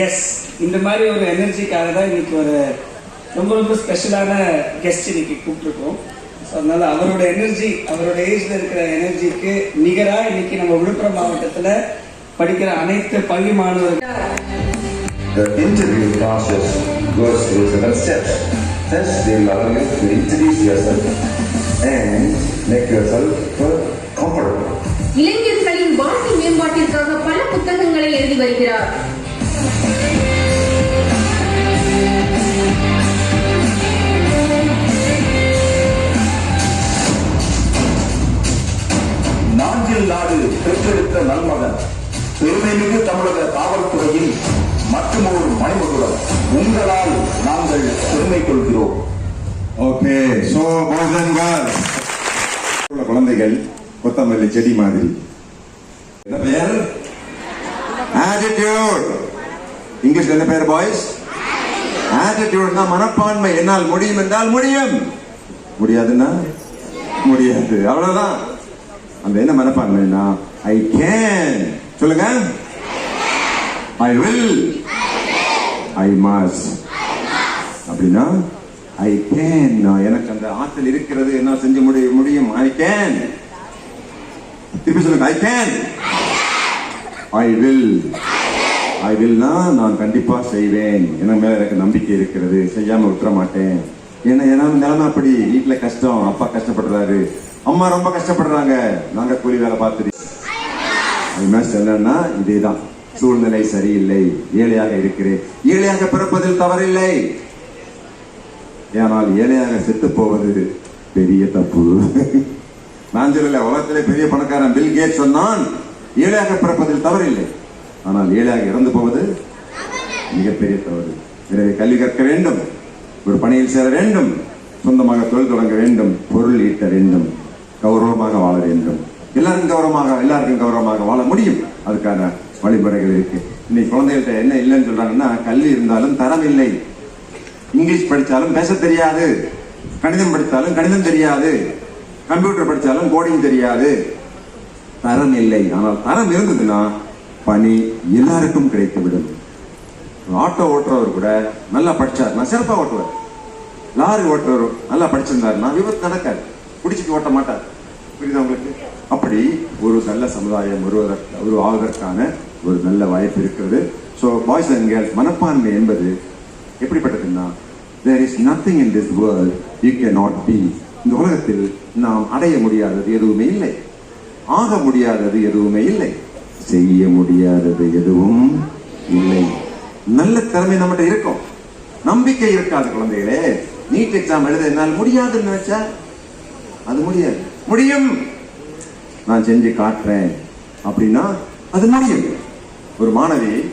S இந்த மாதிரி ஒரு எனர்ஜிக்காக தான் இன்னைக்கு ஒரு ரொம்ப ரொம்ப ஸ்பெஷலான கெஸ்ட் இன்னைக்கு கூப்பிட்டுருக்கோம் ஸோ அதனால அவரோட எனர்ஜி அவரோட ஏஜ்ல இருக்கிற எனர்ஜிக்கு நிகரா இன்னைக்கு நம்ம விழுப்புரம் மாவட்டத்துல படிக்கிற அனைத்து பள்ளி மாணவர்கள் The interview process goes through several steps. First, they will allow you to introduce yourself and make yourself comfortable. இளைஞர்களின் வாழ்க்கை மேம்பாட்டிற்காக பல புத்தகங்களை எழுதி வருகிறார் நாஞ்சில் நாடு பெற்றெடுத்த நல்மகன் பெருமைமிகு தமிழக காவல்துறையில் மற்றும் ஒரு மணிமகுடம். உங்களால் நாங்கள் பெருமை கொள்கிறோம். ஓகே சோ பாய்ஸ் அண்ட் குழந்தைகள் கொத்தமல்லி செடி மாதிரி. பெயர்? ஆட்டிடியூட் இங்கிலீஷ்ல என்ன பேர் பாய்ஸ் ஆட்டிடியூட்னா மனப்பான்மை. என்னால் முடியும் என்றால் முடியும். முடியாதுன்னா முடியாது. அவ்வளவுதான். அந்த என்ன மனப்பான்மைனா ஐ கேன் சொல்லுங்க. ஐ வில் ஐ மாஸ் அப்படின்னா ஐ கேன் எனக்கு அந்த ஆற்றல் இருக்கிறது. என்ன செஞ்சு முடிய முடியும். ஐ கேன் திருப்பி சொல்லுங்க. I can I will I வில்னா நான் கண்டிப்பா செய்வேன். எனக்கு மேல எனக்கு நம்பிக்கை இருக்கிறது. செய்யாம விட்டுற மாட்டேன். ஏன்னா ஏன்னா நிலைமை அப்படி வீட்டுல கஷ்டம். அப்பா கஷ்டப்படுறாரு. அம்மா ரொம்ப கஷ்டப்படுறாங்க. நாங்க கூலி வேலை பார்த்துட்டு. அது மேட்ச் இதே இதேதான். சூழ்நிலை சரியில்லை. ஏழையாக இருக்கிறேன். ஏழையாக பிறப்பதில் தவறில்லை. ஆனால் ஏழையாக செத்து போவது பெரிய தப்பு. நான் சொல்லல உலகத்திலே பெரிய பணக்காரன் பில் கேட் சொன்னான் ஏழையாக பிறப்பதில் தவறில்லை. ஆனால் ஏழையாக இறந்து போவது மிகப்பெரிய தவறு. எனவே கல்வி கற்க வேண்டும் ஒரு பணியில் சேர வேண்டும் சொந்தமாக தொழில் தொடங்க வேண்டும் பொருள் ஈட்ட வேண்டும் கௌரவமாக வாழ வேண்டும். எல்லாரும் கௌரவமாக எல்லாருக்கும் கௌரவமாக வாழ முடியும். அதுக்கான வழிமுறைகள் இருக்கு. இன்னைக்கு குழந்தைகள்கிட்ட என்ன இல்லைன்னு சொல்றாங்கன்னா கல்வி இருந்தாலும் தரம் இல்லை. இங்கிலீஷ் படித்தாலும் பேச தெரியாது. கணிதம் படித்தாலும் கணிதம் தெரியாது. கம்ப்யூட்டர் படித்தாலும் கோடிங் தெரியாது. தரம் இல்லை. ஆனால் தரம் இருந்ததுன்னா பணி எல்லாருக்கும் கிடைத்துவிடும். ஆட்டோ ஓட்டுறவர் கூட நல்லா படிச்சாருன்னா சிறப்பாக ஓட்டுவார். லாரி ஓட்டுறவர் நல்லா படிச்சிருந்தாருன்னா விபத்து நடக்காது. பிடிச்சிட்டு ஓட்ட மாட்டார். புரியுது உங்களுக்கு? அப்படி ஒரு நல்ல சமுதாயம் வருவதற்கு உருவாவதற்கான ஒரு நல்ல வாய்ப்பு இருக்கிறது. ஸோ பாய்ஸ் அண்ட் கேர்ள்ஸ் மனப்பான்மை என்பது எப்படிப்பட்டதுன்னா there is nothing in this world you can not be இந்த உலகத்தில் நாம் அடைய முடியாதது எதுவுமே இல்லை. ஆக முடியாதது எதுவுமே இல்லை. செய்ய முடியாதது எதுவும் இல்லை. நல்ல திறமை நம்மகிட்ட இருக்கும். நம்பிக்கை இருக்காது குழந்தைகளே. நீட் எக்ஸாம் எழுத என்னால் முடியாதுன்னு நினைச்சா அது முடியாது. முடியும். நான் செஞ்சு காட்டுறேன் அப்படின்னா அது முடியும். ஒரு மாணவி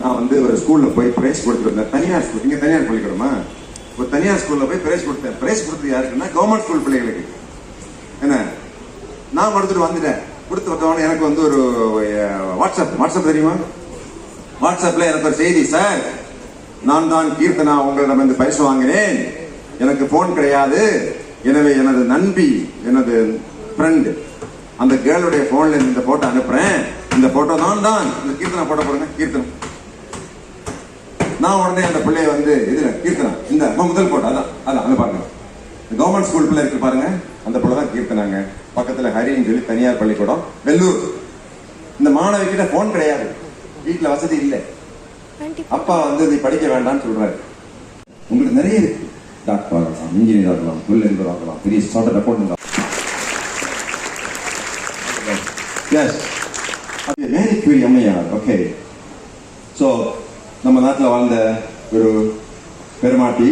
நான் வந்து ஒரு ஸ்கூல்ல போய் பிரைஸ் கொடுத்துருந்தேன் தனியார் ஸ்கூல் இங்க தனியார் பள்ளிக்கூடமா? ஒரு தனியார் ஸ்கூல்ல போய் பிரைஸ் கொடுத்தேன். பிரைஸ் கொடுத்தது யாருக்குன்னா கவர்மெண்ட் ஸ்கூல் பிள்ளைகளுக்கு. என்ன? நான் கொடுத்துட்டு வந்துட்டேன். கொடுத்து வந்தவொடனே எனக்கு வந்து ஒரு வாட்ஸ்அப் வாட்ஸ்அப் தெரியுமா? வாட்ஸ்அப்ல எனக்கு ஒரு செய்தி சார் நான் தான் கீர்த்தனா உங்களிடம் வந்து பரிசு வாங்கினேன். எனக்கு போன் கிடையாது. எனவே எனது நண்பி எனது ஃப்ரெண்டு அந்த கேர்ளுடைய போன்ல இந்த போட்டோ அனுப்புறேன். இந்த போட்டோ தான் தான். இந்த கீர்த்தனா போட்டோ போடுங்க கீர்த்தனம் நான் உடனே அந்த பிள்ளைய வந்து இதுல கீர்த்தனா இந்த முதல் போட்டோ அதான் அதான் அங்க பாருங்க. கவர்மெண்ட் ஸ்கூல் பிள்ளை இருக்கு பாருங்க. அந்த பிள்ளை தான் கீர்த்தனாங்க. பக்கத்துல ஹரின்னு சொல்லி தனியார் பள்ளிக்கூடம் வெள்ளூர் இந்த மாணவி கிட்ட போன் கிடையாது. வீட்டுல வசதி இல்லை. அப்பா வந்து நீ படிக்க வேண்டாம்னு சொல்றாரு. உங்களுக்கு நிறைய இருக்கு. டாக்டர் ஆகலாம் இன்ஜினியர் ஆகலாம் தொழிலதிபர் ஆகலாம் பெரிய charter account as Marie Curie அம்மையார். ஓகே ஸோ நம்ம நாட்டில் வாழ்ந்த ஒரு பெருமாட்டி